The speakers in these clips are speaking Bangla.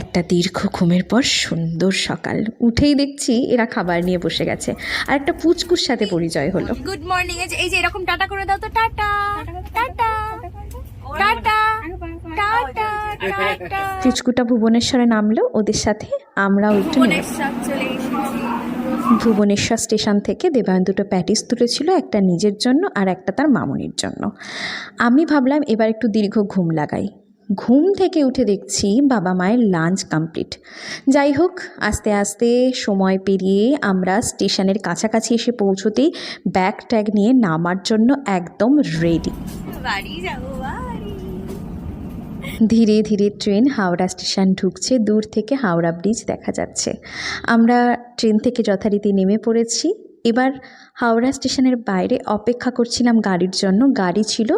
একটা দীর্ঘ ঘুমের পর সুন্দর সকাল। উঠেই দেখছি এরা খাবার নিয়ে বসে গেছে। আর একটা পুচকুর সাথে পরিচয় হলো। গুড মর্নিং এই যে এরকম টাটা করে দাও তো। টাটা টাটা টাটা পুচকুটা ভুবনেশ্বরে নামলো। ওদের সাথে আমরাও একটু ভুবনেশ্বর স্টেশন থেকে দেবায়ন দুটো প্যাটিস তুলেছিল একটা নিজের জন্য আর একটা তার মামনির জন্য। আমি ভাবলাম এবার একটু দীর্ঘ ঘুম লাগাই। ঘুম থেকে উঠে দেখছি বাবা মায়ের লাঞ্চ কমপ্লিট। যাই হোক আস্তে আস্তে সময় পেরিয়ে আমরা স্টেশনের কাছাকাছি এসে পৌঁছতেই ব্যাগ ট্যাগ নিয়ে নামার জন্য একদম রেডি বাড়ি যাব ধীরে ধীরে ট্রেন হাওড়া স্টেশন ঢুকছে দূর থেকে হাওড়া ব্রিজ দেখা যাচ্ছে। আমরা ট্রেন থেকে যথারীতি নেমে পড়েছি। এবার হাওড়া স্টেশনের বাইরে অপেক্ষা করছিলাম গাড়ির জন্য। গাড়ি ছিল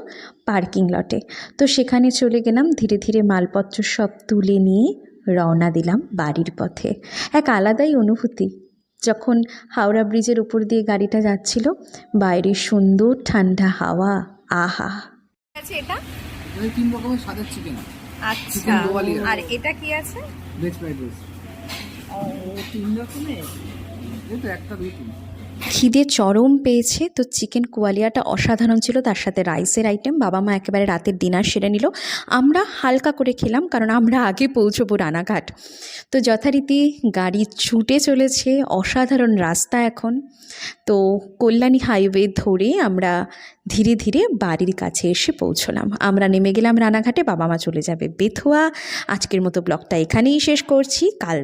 পার্কিং লটে। তো সেখানে চলে গেলাম ধীরে ধীরে মালপত্র সব তুলে নিয়ে রওনা দিলাম বাড়ির পথে। এক আলাদাই অনুভূতি। যখন হাওড়া ব্রিজের উপর দিয়ে গাড়িটা যাচ্ছিল বাইরে সুন্দর ঠান্ডা হাওয়া আহা। আছে এটা? এখানে তিন রকমের স্বাদের চিকেন। আচ্ছা। আর এটা কি আছে? ভেজ ফ্রাইড রাইস ও তিন রকমের? এই তো একটা দুই তিন। খিদে চরম পেয়েছে, তো চিকেন কোয়ালিয়াটা অসাধারণ ছিল। তার সাথে রাইসের আইটেম বাবা মা একেবারে রাতের ডিনার সেরে নিল। আমরা হালকা করে খেলাম, কারণ আমরা আগে পৌঁছবো রানাঘাট। তো যথারীতি গাড়ি ছুটে চলেছে, অসাধারণ রাস্তা এখন। তো কল্যাণী হাইওয়ে ধরে আমরা ধীরে ধীরে বাড়ির কাছে এসে পৌঁছলাম। আমরা নেমে গেলাম রানাঘাটে, বাবা মা চলে যাবে বেথুয়া। আজকের মতো ব্লগটা এখানেই শেষ করছি। কাল